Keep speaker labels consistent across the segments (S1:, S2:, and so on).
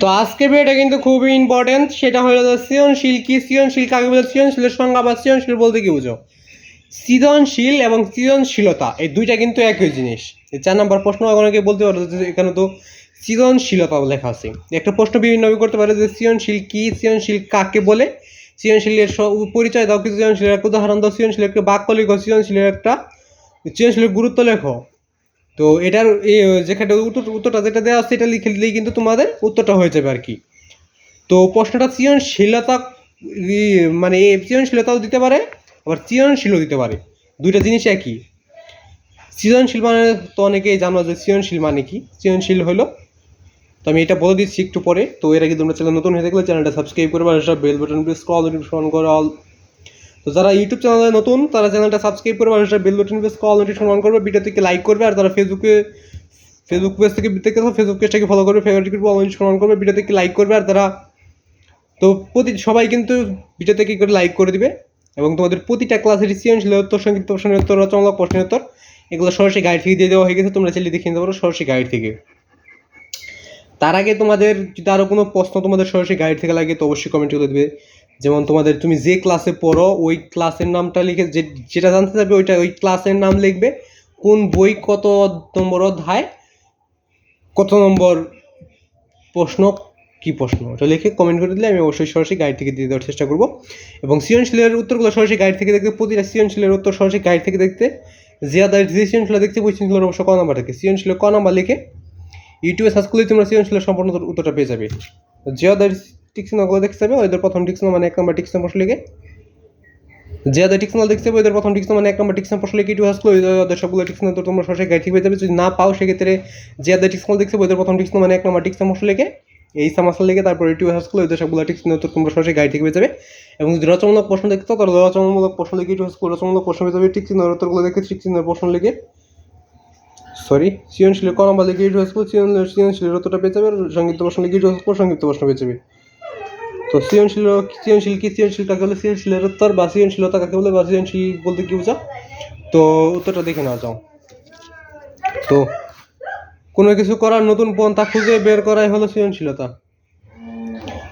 S1: তো আজকে ভিডিওটা কিন্তু খুবই ইম্পর্টেন্ট সেটা হলো সৃজনশীল কি? সৃজনশীল কাকে বলে? সৃজনশীলের সংজ্ঞা বা সৃজনশীল বলতে কি বুঝো? সৃজনশীল এবং সৃজনশীলতা, এই দুইটা কিন্তু একই জিনিস। চার নাম্বার প্রশ্ন অনেকে বলতে পারে? যে এখানে তো সৃজনশীলতা লেখা আছে। একটা প্রশ্ন বিভিন্ন করতে পারে যে সৃজনশীল কি? সৃজনশীল কাকে বলে? সৃজনশীলের পরিচয় দাও কি সৃজনশীলের। উদাহরণ দাও, সৃজনশীলের একটা বাক্য লেখো, সৃজনশীলের একটা সৃজনশীলের গুরুত্ব লেখো। তো এটার যেখানে উত্তর উত্তরটা যেটা দেওয়া আছে, এটা লিখে দিলেই কিন্তু তোমাদের উত্তরটা হয়ে যাবে আর কি। তো প্রশ্নটা সৃজনশীলতা মানে সৃজনশীলতাও দিতে পারে, আবার সৃজনশীলও দিতে পারে। দুইটা জিনিস একই। সৃজনশীল মানে তো অনেকেই জানো যে সৃজনশীল মানে কি? সৃজনশীল হলো, তো আমি এটা বলে দিচ্ছি একটু পরে। তো এর আগে তোমরা চ্যানেল নতুন হয়ে থাকলে চ্যানেলটা সাবস্ক্রাইব করবে আর bell button press call notification করে অল তো যারা ইউটিউব চ্যানেলে নতুন, তারা চ্যানেলটা সাবস্ক্রাইব করবে আর সেটা bell button press call notification on করবে ভিডিও থেকে লাইক করবে, আর যারা ফেসবুকে ফেসবুক পেজ থেকে দেখে ফেসবুক পেজটাকে ফলো করবে ফেভারিট করবে নোটিফিকেশন অন করবে ভিডিও থেকে লাইক করবে, আর তারা তো প্রতি সবাই কিন্তু ভিডিওতে কি করে লাইক করে দিবে, এবং তোমাদের প্রতিটা ক্লাসের সৃজনশীল উত্তর, সংক্ষিপ্ত প্রশ্নের উত্তর, রচনামূলক প্রশ্নের উত্তর, এগুলো সরাসরি গাইড থেকে দিয়ে দেওয়া হয়ে গেছে, তোমরা চাইলে দেখে নিতে পারো সরাসরি গাইড থেকে। তার আগে তোমাদের যদি আরও কোনো প্রশ্ন তোমাদের সরাসরি গাইড থেকে লাগে, তো অবশ্যই কমেন্ট করে দেবে। যেমন তোমাদের তুমি যে ক্লাসে পড়ো, ওই ক্লাসের নামটা লিখে, যে, যেটা জানতে চাবে ওইটা, ওই ক্লাসের নাম লিখবে। কোন বই কত নম্বর অধ্যায়? কত নম্বর প্রশ্ন? কি প্রশ্ন? ওটা লিখে কমেন্ট করে দিলে আমি অবশ্যই সরাসরি গাইড থেকে দিয়ে দেওয়ার চেষ্টা করব। এবং সৃজনশীলের উত্তরগুলো সরাসরি গাইড থেকে দেখতে, প্রতিটা সৃজনশীলের উত্তর সরাসরি গাইড থেকে দেখতে জিয়াদার যে সৃজনশীল দেখতে, ওই সৃজনশীলের অবশ্য ক নাম্বার থাকে? সৃজনশীলের ক নাম্বার লিখে, ইউটিউবে সার্চ করলে তোমরা সৃজনশীলের সম্পূর্ণ উত্তরটা পেয়ে যাবে। জিয়াদার টিক্সনগুলো দেখতে যাবে ওদের প্রথম টিক্সন মানে এক নম্বর টিক্সন প্রশ্ন লিখে জিয়াদার টিক্সনাল দেখতে পাবে, ওদের প্রথম টিক্সন মানে এক নম্বর টিক্সন প্রশ্ন লিখে ওদের সবগুলো টিক্সন তো তোমরা সরাসরি থেকে পেয়ে যাবে, যদি না পাও সেক্ষেত্রে জিয়াদার টিক্সনাল দেখতে পাবে, ওদের প্রথম টিক্সন মানে এক নম্বর টিক্সন প্রশ্ন লিখে এই সামাসাল লিখে তারপর ইউটিউবে সার্চ ওদের সবগুলো টিক্সন উত্তর তোমরা সরাসরি গাইড থেকে পেয়ে যাবে। এবং যদি রচনামূলক প্রশ্ন দেখতে তাহলে রচনামূলক প্রশ্ন লিখে সার্চ করলে রচনামূলক প্রশ্ন পেয়ে যাবে উত্তরগুলো দেখে প্রশ্ন লিখে। সরি সৃজনশীলের ক নম্বর লিখে ইউটিউব স্কুল সৃজনশীলের উত্তরটা পেয়ে যাবে সংক্ষিপ্ত প্রশ্ন লিখে ইউটিউব স্কুল সংক্ষিপ্ত প্রশ্ন পেয়ে যাবে। তো সৃজনশীল সৃজনশীল কি? সৃজনশীল কাকে বলে? সৃজনশীলের উত্তর বা সৃজনশীলতা কাকে বলে বা সৃজনশীল বলতে কি বোঝা? তো উত্তরটা দেখে নেওয়া যাও। তো কোনো কিছু করার নতুন পন্থা খুঁজে বের করাই হলো সৃজনশীলতা।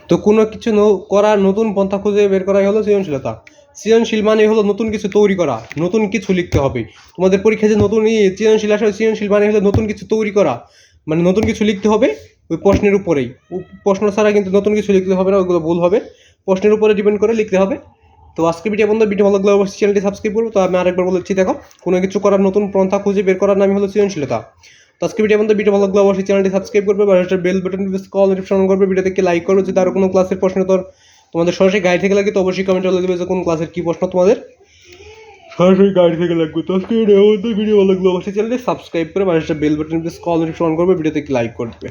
S1: তো কোনো কিছু ন- করার নতুন পন্থা খুঁজে বের করাই হলো সৃজনশীলতা। সৃজনশীল মানে হলো নতুন কিছু তৈরি করা, নতুন কিছু লিখতে হবে। তোমাদের পরীক্ষায় যে নতুন সৃজনশীল আসলে সৃজনশীল মানে হলো নতুন কিছু তৈরি করা। মানে নতুন কিছু লিখতে হবে ওই প্রশ্নের উপরেই। প্রশ্ন ছাড়া কিন্তু নতুন কিছু লিখতে হবে না, ওগুলো ভুল হবে। প্রশ্নের উপরে ডিপেন্ড করে লিখতে হবে। তো আজকে ভিডিও বন্ধু ভিডিও ভালো লাগলে অবশ্যই চ্যানেলটি সাবস্ক্রাইব করব তো আমি আরেকবার বলেছি, দেখো, কোনো কিছু করার নতুন পন্থা খুঁজে বের করার নামই হলো সৃজনশীলতা। তো আজকে ভিডিও বন্ধু ভিডিও ভালো লাগলে অবশ্যই চ্যানেলটি সাবস্ক্রাইব করবে, বা বেল বাটন কল নোটিফিকেশন করবে ভিডিও থেকে লাইক করবে যদি আরও কোনো ক্লাসের প্রশ্ন তোর তোমাদের সরাসরি গাইড থেকে লাগে, তো অবশ্যই কমেন্ট বলে দেবে যে কোন ক্লাসের কী প্রশ্ন তোমাদের। সরাসরি গাইড থেকে লাগবে। তো আজকে ভিডিও ভালো লাগলে অবশ্যই চ্যানেলটি সাবস্ক্রাইব করে, বা bell button press call notification করবে ভিডিও থেকে লাইক করবে